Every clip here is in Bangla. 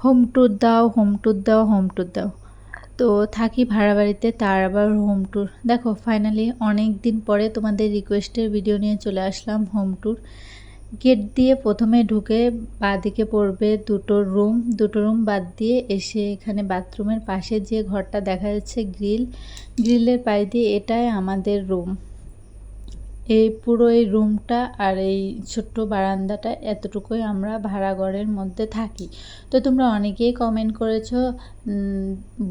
হোম ট্যুর দাও, হোম ট্যুর দাও, হোম ট্যুর দাও। তো থাকি ভাড়া বাড়িতে, তার আবার হোম ট্যুর। দেখো ফাইনালি অনেক দিন পরে তোমাদের রিকোয়েস্টের ভিডিও নিয়ে চলে আসলাম হোম ট্যুর। গেট দিয়ে প্রথমে ঢুকে বাঁদিকে পড়বে দুটো রুম দুটো রুম বাদ দিয়ে এসে এখানে বাথরুমের পাশে যে ঘরটা দেখা যাচ্ছে গ্রিল গ্রিলের পায়ে দিয়ে এটাই আমাদের রুম এই পুরো এই রুমটা আর এই ছোট্ট বারান্দাটা এতটুকুই আমরা ভাড়া ঘরের মধ্যে থাকি। তো তোমরা অনেকেই কমেন্ট করেছ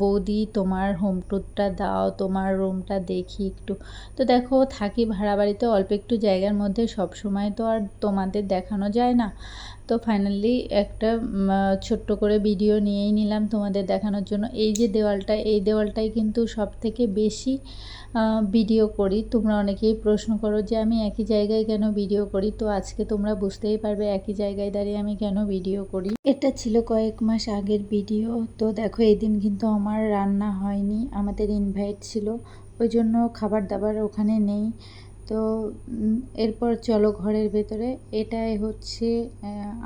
বৌদি তোমার হোম ট্যুরটা দাও, তোমার রুমটা দেখি একটু। তো দেখো, থাকি ভাড়া বাড়িতে অল্প একটু জায়গার মধ্যে সব সময় তো আর তোমাদের দেখানো যায় না। তো ফাইনালি একটা ছোট্ট করে ভিডিও নিয়েই নিলাম তোমাদের দেখানোর জন্য। এই যে দেওয়ালটা, এই দেওয়ালটাই কিন্তু সব থেকে বেশি ভিডিও করি। তোমরা অনেকেই প্রশ্ন করো যে আমি একই জায়গায় কেন ভিডিও করি? তো আজকে তোমরা বুঝতেই পারবে একই জায়গায় দাঁড়িয়ে আমি কেন ভিডিও করি। এটা ছিল কয়েক মাস আগের ভিডিও তো দেখো এই দিন কিন্তু আমার রান্না হয়নি, আমাদের ইনভাইট ছিল। ওই জন্য খাবার দাবার ওখানে নেই। তো এরপর চলো ঘরের ভেতরে। এটাই হচ্ছে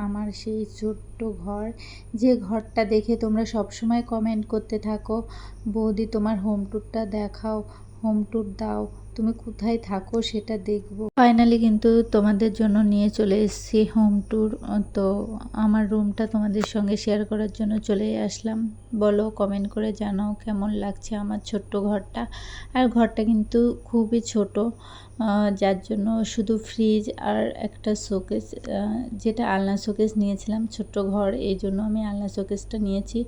আমার সেই ছোট্ট ঘর। যে ঘরটা দেখে তোমরা সব সময় কমেন্ট করতে থাকো, বৌদি, তোমার হোম ট্যুরটা দেখাও হোম ট্যুর দাও, তুমি কোথায় থাকো সেটা দেখব। ফাইনালি কিন্তু তোমাদের জন্য নিয়ে চলে এসেছি হোম ট্যুর তো, আমার রুমটা তোমাদের সঙ্গে শেয়ার করার জন্য চলে আসলাম। বলো কমেন্ট করে জানাও কেমন লাগছে আমার ছোট্ট ঘরটা। আর ঘরটা কিন্তু খুবই ছোট যার জন্য শুধু ফ্রিজ আর একটা শোকেস যেটা আলনা শোকেস নিয়েছিলাম ছোট্ট ঘর, এই জন্য আমি আলনা শোকেসটা নিয়েছি।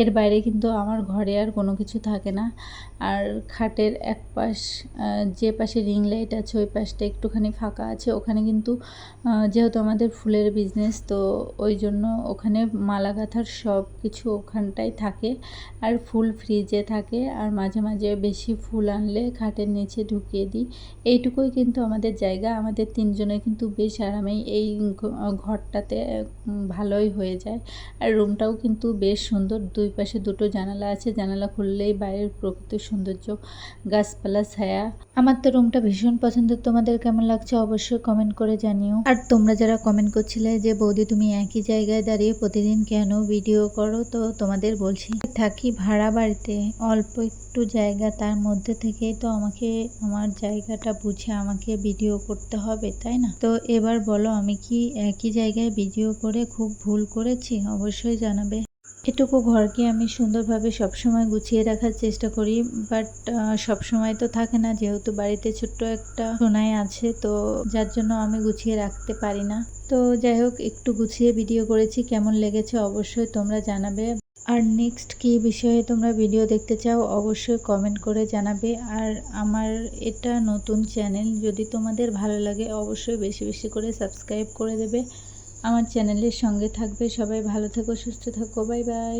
এর বাইরে কিন্তু আমার ঘরে আর কোনো কিছু থাকে না। আর খাটের এক পাশ যে পাশে রিং লাইট আছে, ওই পাশটা একটুখানি ফাঁকা আছে। ওখানে কিন্তু যেহেতু আমাদের ফুলের বিজনেস তো ওই জন্য ওখানে মালা গাঁথার সব কিছু ওখানটায় থাকে আর ফুল ফ্রিজে থাকে আর মাঝে মাঝে বেশি ফুল আনলে খাটের নিচে ঢুকিয়ে দিই। এইটুকুই কিন্তু আমাদের জায়গা। আমাদের তিনজনের কিন্তু বেশ আরামেই এই ঘরটাতে ভালোই হয়ে যায়। আর রুমটাও কিন্তু বেশ সুন্দর। দুই পাশে দুটো জানালা আছে। জানালা খুললেই বাইরের প্রকৃতির সৌন্দর্য। গাছপালা ছায়া। আমার তো রুমটা ভীষণ পছন্দ। তোমাদের কেমন লাগছে অবশ্যই কমেন্ট করে জানিও। আর তোমরা যারা কমেন্ট করছিলে যে, বৌদি, তুমি একই জায়গায় দাঁড়িয়ে প্রতিদিন কেন ভিডিও করো? তো তোমাদের বলছি, থাকি ভাড়া বাড়িতে। অল্প একটু জায়গা তার মধ্যে থেকেই তো আমাকে, আমার জায়গাটা বুঝে আমাকে ভিডিও করতে হবে, তাই না? তো এবার বলো, আমি কি একই জায়গায় ভিডিও করে খুব ভুল করেছি? অবশ্যই জানাবে। এটুকু ঘরকে আমি সুন্দরভাবে সবসময় গুছিয়ে রাখার চেষ্টা করি বাট সবসময় তো থাকে না, যেহেতু বাড়িতে ছোট্ট একটা সোনাই আছে, তো যার জন্য আমি গুছিয়ে রাখতে পারি না। তো যাই হোক, একটু গুছিয়ে ভিডিও করেছি, কেমন লেগেছে অবশ্যই তোমরা জানাবে। আর নেক্সট কী বিষয়ে তোমরা ভিডিও দেখতে চাও, অবশ্যই কমেন্ট করে জানাবে। আর আমার এটা নতুন চ্যানেল যদি তোমাদের ভালো লাগে, অবশ্যই বেশি বেশি করে সাবস্ক্রাইব করে দেবে। আমার চ্যানেলের সঙ্গে থাকবে। সবাই ভালো থেকো সুস্থ থাকো। Bye bye.